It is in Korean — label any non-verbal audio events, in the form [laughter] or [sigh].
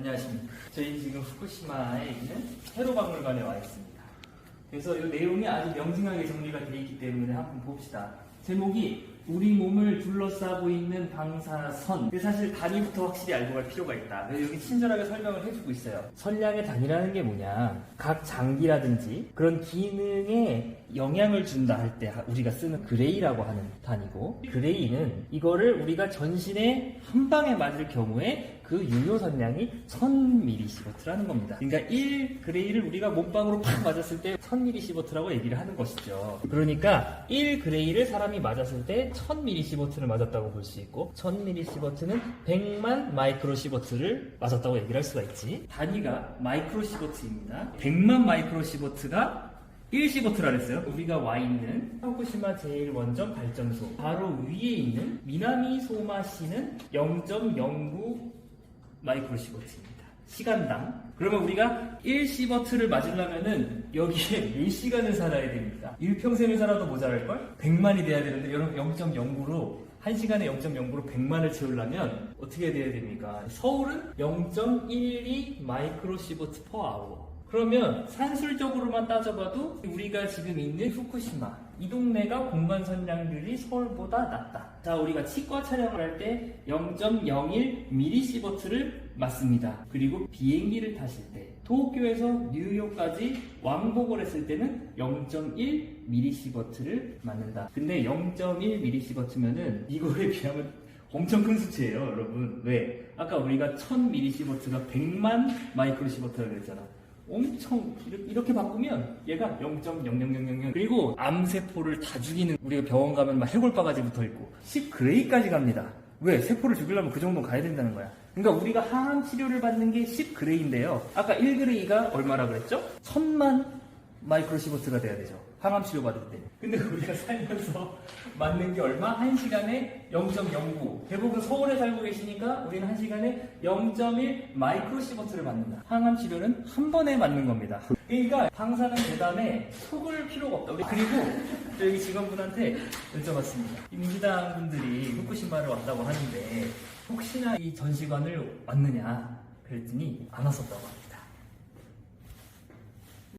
안녕하십니까. 저희 지금 후쿠시마에 있는 테로박물관에 와 있습니다. 그래서 이 내용이 아주 명징하게 정리가 되어 있기 때문에 한번 봅시다. 제목이 우리 몸을 둘러싸고 있는 방사선. 사실 단위부터 확실히 알고 갈 필요가 있다. 여기 친절하게 설명을 해주고 있어요. 선량의 단위라는 게 뭐냐. 각 장기라든지 그런 기능에 영향을 준다 할 때 우리가 쓰는 그레이라고 하는 단위고 그레이는 이거를 우리가 전신에 한 방에 맞을 경우에 그 유효 선량이 1000mS라는 겁니다. 그러니까 1 그레이를 우리가 몸빵으로 팍 맞았을 때 1000mS라고 얘기를 하는 것이죠. 그러니까 1 그레이를 사람이 맞았을 때 1000mS를 맞았다고 볼 수 있고 1000mS는 100만 마이크로시버트를 맞았다고 얘기를 할 수가 있지. 단위가 마이크로시버트입니다. 100만 마이크로시버트가 1시버트라 그랬어요. 우리가 와 있는 후쿠시마 제1원전 발전소 바로 위에 있는 미나미 소마시는 0.09 마이크로시버트입니다. 시간당. 그러면 우리가 1시버트를 맞으려면은 여기에 [laughs] 4시간을 살아야 됩니다. 일평생을 살아도 모자랄걸? 100만이 돼야 되는데 여러분 0.09로 1시간에 0.09로 100만을 채우려면 어떻게 돼야 됩니까? 서울은 0.12 마이크로시버트 퍼 아워. 그러면 산술적으로만 따져봐도 우리가 지금 있는 후쿠시마 이 동네가 공간 선량률이 서울보다 낮다. 자, 우리가 치과 촬영을 할 때 0.01 미리시버트를 맞습니다. 그리고 비행기를 타실 때 도쿄에서 뉴욕까지 왕복을 했을 때는 0.1 미리시버트를 맞는다. 근데 0.1 미리시버트면은 이거에 비하면 엄청 큰 수치예요, 여러분. 왜? 아까 우리가 1000mS가 100만 마이크로시버트라고 그랬잖아. 엄청 이렇게, 바꾸면 얘가 0.00000 그리고 암세포를 다 죽이는 우리가 병원 가면 막 해골 바가지 붙어 있고 10그레이까지 갑니다. 왜? 세포를 죽이려면 그 정도 가야 된다는 거야. 그러니까 우리가 항암 치료를 받는 게 10그레이인데요. 아까 1그레이가 얼마라 그랬죠? 1000만 마이크로시버트가 돼야 되죠. 항암 치료 받을 때. 근데 우리가 살면서 맞는 게 얼마? 1시간에 0.09. 대부분 서울에 살고 계시니까 우리는 1시간에 0.1 마이크로시버트를 맞는다. 항암 치료는 한 번에 맞는 겁니다. 그러니까 방사능 재단에 속을 필요가 없다. 그리고 저희 직원분한테 여쭤봤습니다. 이 민주당 분들이 후쿠시마를 왔다고 하는데 혹시나 이 전시관을 왔느냐 그랬더니 안 왔었다고 합니다.